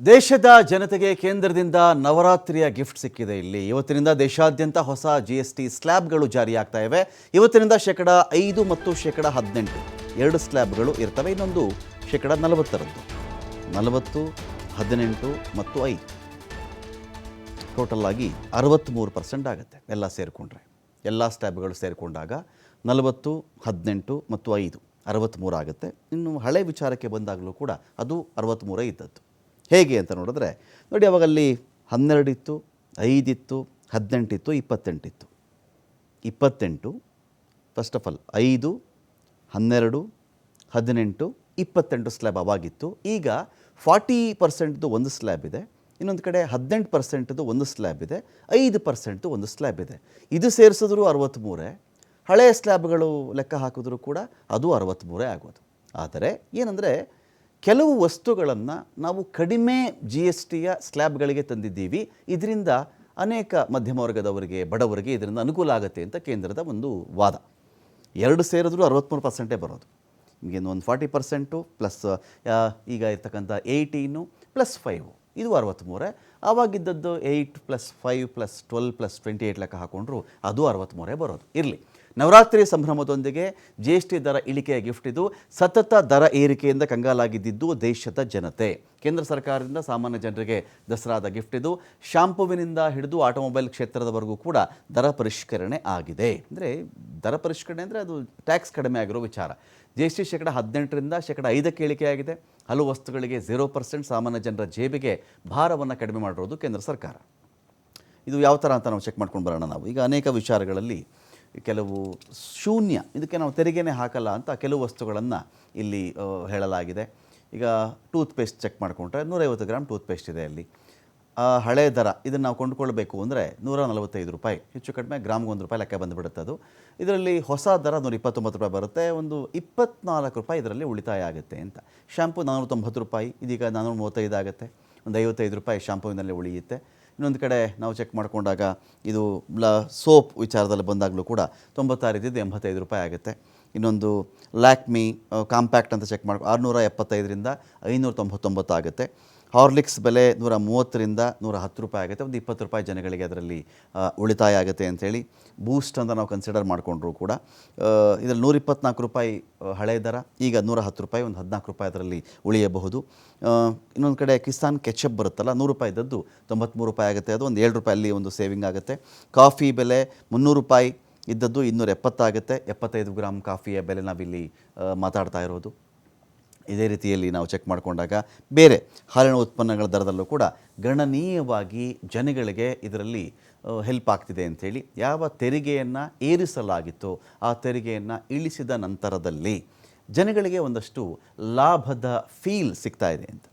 ದೇಶದ ಜನತೆಗೆ ಕೇಂದ್ರದಿಂದ ನವರಾತ್ರಿಯ ಗಿಫ್ಟ್ ಸಿಕ್ಕಿದೆ ಇಲ್ಲಿ. ಇವತ್ತಿನಿಂದ ದೇಶಾದ್ಯಂತ ಹೊಸ ಜಿ ಎಸ್ ಟಿ ಸ್ಲ್ಯಾಬ್ಗಳು ಜಾರಿಯಾಗ್ತಾ ಇವೆ. ಇವತ್ತಿನಿಂದ ಶೇಕಡ ಐದು ಮತ್ತು ಶೇಕಡ ಹದಿನೆಂಟು. ಎರಡು ಸ್ಲ್ಯಾಬ್ಗಳು ಇರ್ತವೆ, ಇನ್ನೊಂದು ಶೇಕಡ ನಲವತ್ತರದ್ದು ನಲವತ್ತು, ಹದಿನೆಂಟು ಮತ್ತು ಐದು. ಟೋಟಲ್ ಆಗಿ ಅರವತ್ತ್ಮೂರು ಪರ್ಸೆಂಟ್ ಆಗುತ್ತೆ ಎಲ್ಲ ಸೇರಿಕೊಂಡ್ರೆ. ಎಲ್ಲ ಸ್ಲ್ಯಾಬ್ಗಳು ಸೇರಿಕೊಂಡಾಗ ನಲವತ್ತು, ಹದಿನೆಂಟು ಮತ್ತು ಐದು. ಅರವತ್ತ್ಮೂರು ಆಗುತ್ತೆ. ಇನ್ನು ಹಳೆ ವಿಚಾರಕ್ಕೆ ಬಂದಾಗಲೂ ಕೂಡ ಅದು ಅರವತ್ತ್ಮೂರೇ ಇದ್ದದ್ದು. ಹೇಗೆ ಅಂತ ನೋಡಿದ್ರೆ, ನೋಡಿ ಅವಾಗಲ್ಲಿ ಹನ್ನೆರಡಿತ್ತು, ಐದಿತ್ತು, ಹದಿನೆಂಟಿತ್ತು, ಇಪ್ಪತ್ತೆಂಟಿತ್ತು. ಇಪ್ಪತ್ತೆಂಟು ಫಸ್ಟ್ ಆಫ್ ಆಲ್ ಐದು, ಹನ್ನೆರಡು, ಹದಿನೆಂಟು, ಇಪ್ಪತ್ತೆಂಟು ಸ್ಲ್ಯಾಬ್ ಅವಾಗಿತ್ತು. ಈಗ ಫಾರ್ಟಿ ಪರ್ಸೆಂಟ್ದು ಒಂದು ಸ್ಲ್ಯಾಬ್ ಇದೆ, ಇನ್ನೊಂದು ಕಡೆ ಹದಿನೆಂಟು ಪರ್ಸೆಂಟ್ದು ಒಂದು ಸ್ಲ್ಯಾಬ್ ಇದೆ, ಐದು ಪರ್ಸೆಂಟ್ದು ಒಂದು ಸ್ಲ್ಯಾಬ್ ಇದೆ. ಇದು ಸೇರಿಸಿದ್ರು ಅರವತ್ತ್ಮೂರೇ ಹಳೆಯ ಸ್ಲ್ಯಾಬ್ಗಳು ಲೆಕ್ಕ ಹಾಕಿದ್ರು ಕೂಡ ಅದು ಅರವತ್ತ್ಮೂರೇ ಆಗೋದು. ಆದರೆ ಏನಂದರೆ ಕೆಲವು ವಸ್ತುಗಳನ್ನು ನಾವು ಕಡಿಮೆ ಜಿ ಎಸ್ ಟಿಯ ಸ್ಲ್ಯಾಬ್ಗಳಿಗೆ ತಂದಿದ್ದೀವಿ. ಇದರಿಂದ ಅನೇಕ ಮಧ್ಯಮ ವರ್ಗದವರಿಗೆ, ಬಡವರಿಗೆ ಇದರಿಂದ ಅನುಕೂಲ ಆಗುತ್ತೆ ಅಂತ ಕೇಂದ್ರದ ಒಂದು ವಾದ. ಎರಡು ಸೇರಿದ್ರೂ ಅರವತ್ತ್ಮೂರು ಪರ್ಸೆಂಟೇ ಬರೋದು. ನಿಮಗೆ ಒಂದು ಫಾರ್ಟಿ ಪರ್ಸೆಂಟು ಪ್ಲಸ್ ಈಗ ಇರ್ತಕ್ಕಂಥ ಏಯ್ಟೀನು ಪ್ಲಸ್ ಫೈವು ಇದು ಅರವತ್ತ್ಮೂರೇ ಆವಾಗಿದ್ದದ್ದು eight plus five plus twelve plus twenty eight ಲೆಕ್ಕ ಹಾಕೊಂಡ್ರು ಅದು ಅರವತ್ತ್ಮೂರೇ ಬರೋದು. ಇರಲಿ. ನವರಾತ್ರಿ ಸಂಭ್ರಮದೊಂದಿಗೆ ಜಿ ಎಸ್ ಟಿ ದರ ಇಳಿಕೆಯ ಗಿಫ್ಟ್ ಇದು. ಸತತ ದರ ಏರಿಕೆಯಿಂದ ಕಂಗಾಲಾಗಿದ್ದಿದ್ದು ದೇಶದ ಜನತೆ. ಕೇಂದ್ರ ಸರ್ಕಾರದಿಂದ ಸಾಮಾನ್ಯ ಜನರಿಗೆ ದಸರಾದ ಗಿಫ್ಟ್ ಇದು. ಶಾಂಪುವಿನಿಂದ ಹಿಡಿದು ಆಟೋಮೊಬೈಲ್ ಕ್ಷೇತ್ರದವರೆಗೂ ಕೂಡ ದರ ಪರಿಷ್ಕರಣೆ ಆಗಿದೆ. ಅಂದರೆ ದರ ಪರಿಷ್ಕರಣೆ ಅಂದರೆ ಅದು ಟ್ಯಾಕ್ಸ್ ಕಡಿಮೆ ಆಗಿರೋ ವಿಚಾರ. ಜಿ ಎಸ್ ಟಿ ಶೇಕಡ ಹದಿನೆಂಟರಿಂದ ಶೇಕಡ ಐದಕ್ಕೆ ಇಳಿಕೆಯಾಗಿದೆ ಹಲವು ವಸ್ತುಗಳಿಗೆ ಝೀರೋ ಪರ್ಸೆಂಟ್ ಸಾಮಾನ್ಯ ಜನರ ಜೇಬಿಗೆ ಭಾರವನ್ನು ಕಡಿಮೆ ಮಾಡಿರೋದು ಕೇಂದ್ರ ಸರ್ಕಾರ. ಇದು ಯಾವ ಥರ ಅಂತ ನಾವು ಚೆಕ್ ಮಾಡ್ಕೊಂಡು ಬರೋಣ ನಾವು. ಈಗ ಅನೇಕ ವಿಚಾರಗಳಲ್ಲಿ ಕೆಲವು ಶೂನ್ಯ, ಇದಕ್ಕೆ ನಾವು ತೆರಿಗೆನೇ ಹಾಕಲ್ಲ ಅಂತ ಕೆಲವು ವಸ್ತುಗಳನ್ನು ಇಲ್ಲಿ ಹೇಳಲಾಗಿದೆ. ಈಗ ಟೂತ್ ಪೇಸ್ಟ್ ಚೆಕ್ ಮಾಡಿಕೊಂಡ್ರೆ ನೂರೈವತ್ತು ಗ್ರಾಮ್ ಟೂತ್ ಪೇಸ್ಟ್ ಇದೆ ಅಲ್ಲಿ. ಹಳೆ ದರ ಇದನ್ನು ನಾವು ಕೊಂಡುಕೊಳ್ಬೇಕು ಅಂದರೆ ನೂರ ನಲವತ್ತೈದು ರೂಪಾಯಿ, ಹೆಚ್ಚು ಕಡಿಮೆ ಗ್ರಾಮ್ಗೆ ಒಂದು ರೂಪಾಯಿ ಲೆಕ್ಕ ಬಂದುಬಿಡುತ್ತೆ ಅದು. ಇದರಲ್ಲಿ ಹೊಸ ದರ ನೂರ ಇಪ್ಪತ್ತೊಂಬತ್ತು ರೂಪಾಯಿ ಬರುತ್ತೆ, ಒಂದು ಇಪ್ಪತ್ನಾಲ್ಕು ರೂಪಾಯಿ ಇದರಲ್ಲಿ ಉಳಿತಾಯ ಆಗುತ್ತೆ ಅಂತ. ಶ್ಯಾಂಪು ನಾನ್ನೂರ ತೊಂಬತ್ತು ರೂಪಾಯಿ, ಇದೀಗ ನಾನ್ನೂರ ಮೂವತ್ತೈದು ಆಗುತ್ತೆ. ಒಂದು ಐವತ್ತೈದು ರೂಪಾಯಿ ಶ್ಯಾಂಪುವಿನಲ್ಲಿ ಉಳಿಯುತ್ತೆ. ಇನ್ನೊಂದು ಕಡೆ ನಾವು ಚೆಕ್ ಮಾಡಿಕೊಂಡಾಗ ಇದು ಸೋಪ್ ವಿಚಾರದಲ್ಲಿ ಬಂದಾಗಲೂ ಕೂಡ ತೊಂಬತ್ತಾರು ಇದ್ದಿದ್ದು ಎಂಬತ್ತೈದು ರೂಪಾಯಿ ಆಗುತ್ತೆ. ಇನ್ನೊಂದು ಲ್ಯಾಕ್ಮಿ ಕಾಂಪ್ಯಾಕ್ಟ್ ಅಂತ ಚೆಕ್ ಮಾಡಿ ಆರುನೂರ ಎಪ್ಪತ್ತೈದರಿಂದ ಐನೂರ ತೊಂಬತ್ತೊಂಬತ್ತು ಆಗುತ್ತೆ. ಹಾರ್ಲಿಕ್ಸ್ ಬೆಲೆ ನೂರ ಮೂವತ್ತರಿಂದ ನೂರ ಹತ್ತು ರೂಪಾಯಿ ಆಗುತ್ತೆ, ಒಂದು ಇಪ್ಪತ್ತು ರೂಪಾಯಿ ಜನಗಳಿಗೆ ಅದರಲ್ಲಿ ಉಳಿತಾಯ ಆಗುತ್ತೆ ಅಂಥೇಳಿ ಬೂಸ್ಟ್ ಅಂತ ನಾವು ಕನ್ಸಿಡರ್ ಮಾಡಿಕೊಂಡ್ರು ಕೂಡ. ಇದರಲ್ಲಿ ನೂರ ಇಪ್ಪತ್ನಾಲ್ಕು ರೂಪಾಯಿ ಹಳೆಯ ಹಳೆ ದರ, ಈಗ ನೂರ ಹತ್ತು ರೂಪಾಯಿ, ಒಂದು ಹದಿನಾಲ್ಕು ರೂಪಾಯಿ ಅದರಲ್ಲಿ ಉಳಿಯಬಹುದು. ಇನ್ನೊಂದು ಕಡೆ ಕಿಸಾನ್ ಕೆಚಪ್ ಬರುತ್ತಲ್ಲ, ನೂರು ರೂಪಾಯಿ ಇದ್ದದ್ದು ತೊಂಬತ್ತ್ಮೂರು ರೂಪಾಯಿ ಆಗುತ್ತೆ, ಅದು ಒಂದು ಏಳು ರೂಪಾಯಿ ಅಲ್ಲಿ ಒಂದು ಸೇವಿಂಗ್ ಆಗುತ್ತೆ. ಕಾಫಿ ಬೆಲೆ ಮುನ್ನೂರು ರೂಪಾಯಿ ಇದ್ದದ್ದು ಇನ್ನೂರ ಎಪ್ಪತ್ತಾಗುತ್ತೆ ಎಪ್ಪತ್ತೈದು ಗ್ರಾಮ್ ಕಾಫಿಯ ಬೆಲೆ ನಾವಿಲ್ಲಿ ಮಾತಾಡ್ತಾ ಇರೋದು. ಇದೇ ರೀತಿಯಲ್ಲಿ ನಾವು ಚೆಕ್ ಮಾಡಿಕೊಂಡಾಗ ಬೇರೆ ಹಾಲಿನ ಉತ್ಪನ್ನಗಳ ದರದಲ್ಲೂ ಕೂಡ ಗಣನೀಯವಾಗಿ ಜನಗಳಿಗೆ ಇದರಲ್ಲಿ ಹೆಲ್ಪ್ ಆಗ್ತಿದೆ ಅಂಥೇಳಿ ಯಾವ ತೆರಿಗೆಯನ್ನು ಏರಿಸಲಾಗಿತ್ತೋ ಆ ತೆರಿಗೆಯನ್ನು ಇಳಿಸಿದ ನಂತರದಲ್ಲಿ ಜನಗಳಿಗೆ ಒಂದಷ್ಟು ಲಾಭದ ಫೀಲ್ ಸಿಗ್ತಾ ಇದೆ ಅಂತ.